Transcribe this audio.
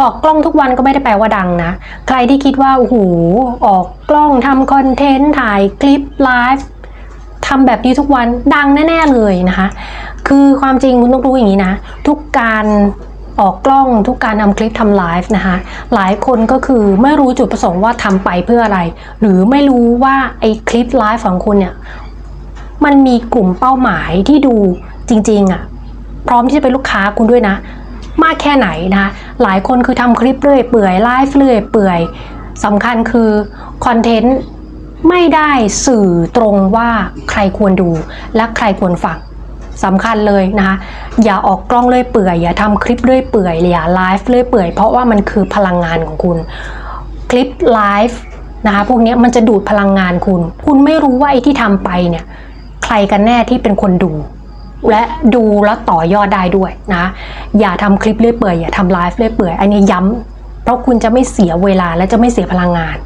ออกกล้องทุกวันก็ไม่ได้แปลว่าดังนะ ใครที่คิดว่าโอ้โหออกกล้องทำคอนเทนต์ถ่ายคลิปไลฟ์ทำแบบนี้ทุกวันดังแน่ ๆ เลยนะคะ คือความจริงคุณต้องรู้อย่างนี้นะ ทุกการออกกล้องทุกการทำคลิปทำไลฟ์นะคะ หลายคนก็คือไม่รู้จุดประสงค์ว่าทำไปเพื่ออะไร หรือไม่รู้ว่าไอ้คลิปไลฟ์ของคุณเนี่ย มันมีกลุ่มเป้าหมายที่ดูจริง ๆอะ่ะ พร้อมที่จะเป็นลูกค้าคุณด้วยนะ มากแค่ไหนนะคะ หลายคนคือทำคลิปเรื่อยเปื่อยไลฟ์เรื่อยเปื่อยสำคัญคือคอนเทนต์ไม่ได้สื่อตรงว่าใครควรดูและใครควรฟังสำคัญเลยนะคะอย่าออกกล้องเรื่อยเปื่อยอย่าทำคลิปเรื่อยเปื่อยอย่าไลฟ์เรื่อยเปื่อยเพราะว่ามันคือพลังงานของคุณ คลิปไลฟ์นะคะพวกนี้มันจะดูดพลังงานคุณ คุณไม่รู้ว่าไอ้ที่ทำไปเนี่ยใครกันแน่ที่เป็นคนดู และดูแล้วต่อยอดได้ด้วยนะ อย่าทำคลิปเรื่อยเปื่อยอย่าทำไลฟ์เรื่อยเปื่อยอันนี้ย้ำเพราะคุณจะไม่เสียเวลาและจะไม่เสียพลังงาน